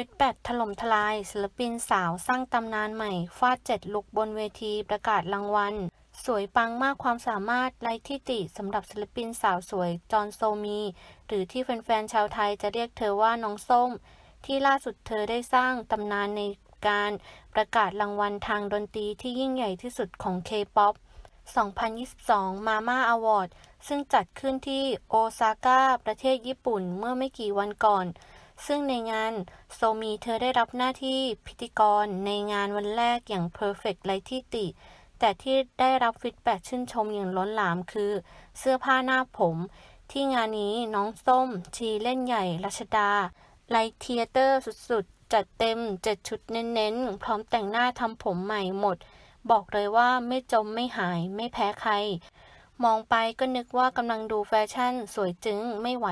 ฟิตแบตถล่มทลาย ศิลปินสาวสร้างตำนานใหม่ฟาดเจ็ดลุกบนเวทีประกาศรางวัล สวยปังมากความสามารถไร้ที่ติสำหรับศิลปินสาวสวยจอนโซมี หรือที่แฟนๆชาวไทยจะเรียกเธอว่าน้องส้ม ที่ล่าสุดเธอได้สร้างตำนานในการประกาศรางวัลทางดนตรีที่ยิ่งใหญ่ที่สุดของ K-POP 2022 Mama Award ซึ่งจัดขึ้นที่โอซาก้าประเทศญี่ปุ่นเมื่อไม่กี่วันก่อน ซึ่งในงานโซมีเธอได้รับหน้าที่พิธีกรในงานวันแรกอย่าง Perfect ไรที่ติ แต่ที่ได้รับฟีดแบ็กชื่นชมอย่างล้นหลามคือ เสื้อผ้าหน้าผม ที่งานนี้น้องส้ม ชีเล่นใหญ่รัชดาไลท์เทียเตอร์สุดๆ จัดเต็ม7ชุดเน้นๆ พร้อมแต่งหน้าทำผมใหม่หมด บอกเลยว่าไม่จมไม่หายไม่แพ้ใคร มองไปก็นึกว่ากำลังดูแฟชั่นสวยจึ้งไม่ไหว